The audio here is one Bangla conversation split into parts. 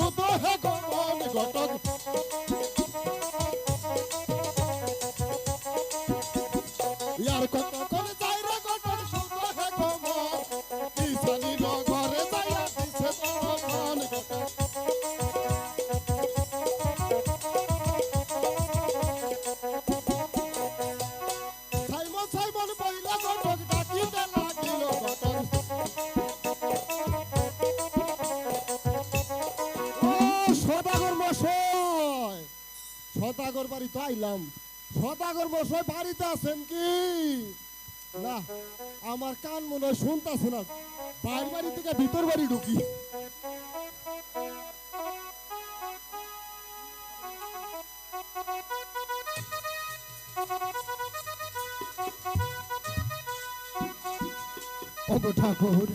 সুদহে গণ ঘটক। ইয়ার কত করে যাই রে ঘটক সুদহে গম ইসানি নগরে যাই আছে গণ ঘটক সদাগর বাড়ি তো আইলাম। সদাগর মশাই বাড়িতে আছেন কি? না, আমার কান মনে হয় শুনতেছে না। বাইর বাড়ি থেকে ভিতর বাড়ি ঢুকি। ঠাকুর,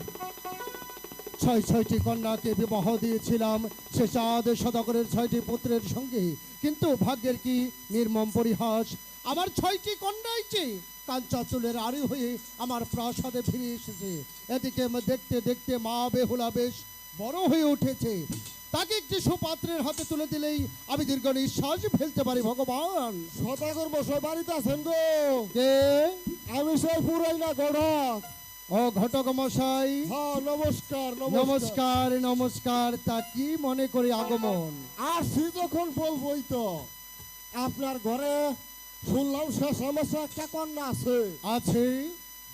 ছয় ছয়টি কন্যাকে বিবাহ দিয়েছিলাম। সে চাঁদ সদাগরের ছয়টি পুত্রের সঙ্গে। কিন্তু ভাগ্যের কি নির্মম পরিহাস? আমার ছয়টি কন্যাই যে কাঞ্চা চুলের আড়ি হয়ে আমার প্রাসাদে ফিরে এসেছে। এদিকে দেখতে দেখতে মা বেহুলা বেশ বড় হয়ে উঠেছে। তাকে একটি সুপাত্রের হাতে তুলে দিলেই আমি দীর্ঘ নিঃশ্বাস ফেলতে পারি ভগবান। সদাগর মশাই বাড়িতে আছেন গো। কে? আমি সেই পুরাই না গড়ক। ও ঘটক মশাই। নমস্কার নমস্কার। নমস্কার তা কি মনে করে আগমন? আসি যখন বলবই তো আপনার ঘরে শুনলাম শেষ সমস্যা একটা কন্যা আছে। আছে?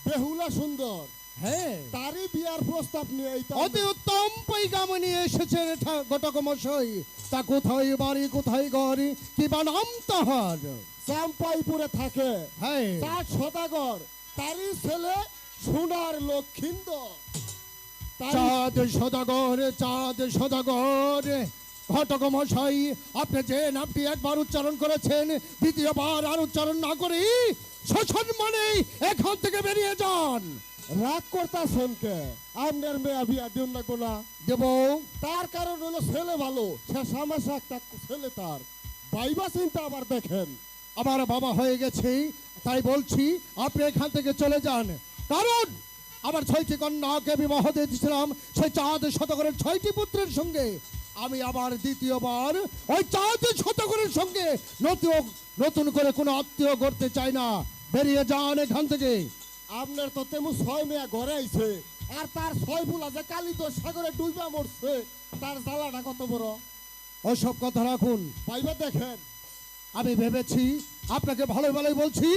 বেহুলা সুন্দর। হ্যাঁ। তারই বিয়ার প্রস্তাব নিয়ে অতি উত্তম পৈগাম নিয়ে এসেছেন ঘটক মশাই। তা কোথায় বাড়ি কোথায় ঘর কি বা নাম তাহার? চাম্পাইপুরে থাকে। হ্যাঁ। তার সদাগর তারই ছেলে সোনার লক্ষিন্দর চাঁদ সদাগর চাঁদ সদাগর। ঘটক মশাই আপনি যে নামটি একবার উচ্চারণ করেছেন দ্বিতীয়বার আর উচ্চারণ না করে শোষণ মানে এখান থেকে বেরিয়ে যান। রাগ করতেছেন কে আপনার মেয়া বিয়া দিন না। কোনা দেব। তার কারণ হলো ছেলে ভালো শেষ সমস্যা একটা ছেলে তার। বাইবা চিন্তা আবার দেখেন। আমার বাবা হয়ে গেছে তাই বলছি আপনি এখান থেকে চলে যান। কারণ আমার ছয়টি কন্যাকে বিবাহ দিয়েছিলাম সেই চাঁদ শতকরের ছয়টি পুত্রের সঙ্গে। আমি আবার দ্বিতীয়বার ওই চাঁদ শতকরের সঙ্গে নতুন নতুন করে কোনো আত্মীয় করতে চাই না। বেরিয়ে যান এখান থেকে। আপনার তো তেমন ছয় মেয়া ঘরে আইছে। আর তার ছয় ফুলা যে কালী তো সাগরে ডুইবা মরছে তার জ্বালাটা কত বড়? ওসব কথা রাখুন। পাইবা দেখেন। আমি ভেবেছি আপনাকে ভালো ভালোই বলছি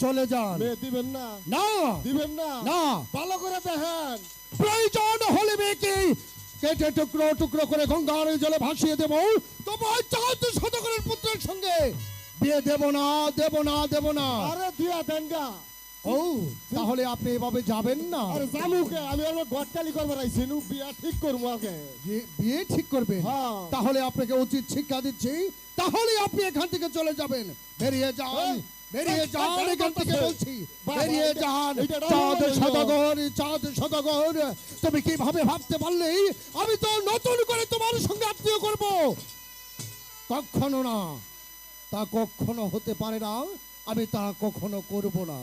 চলে যান। দিবেন না। না। দিবেন না। না। ভালো করে দেখেন। প্রয়োজন হলে মেয়েকে কেটে টুকরো টুকরো করে গঙ্গার জলে ভাসিয়ে দেব। তবু ওই চাঁদ শতকরের পুত্রের সঙ্গে। বিয়ে দেব না দেব না দেব না। আরে দিয়া দেন গা। ও তাহলে আপনি এভাবে যাবেন না। আরে জামুকে আমি আমার গটকালি করবার আইছি নু বিয়া ঠিক করব আগে। বিয়ে- ঠিক করবেন হ্যাঁ। তাহলে আপনাকে উচিত শিক্ষা দিচ্ছি। তাহলে আপনি এখান থেকে চলে যাবেন। বেরিয়ে যান। এই, বেরিয়ে যান এখান থেকে বলছি। বেরিয়ে যান। চাঁদ। সদাগর চাঁদ সদাগর। তুমি কীভাবে ভাবতে পারলে? আমি তো নতুন করে তোমার সঙ্গে আত্মীয় করব। কখনো না। তা কখনো হতে পারে না। আমি তা কখনো করব না।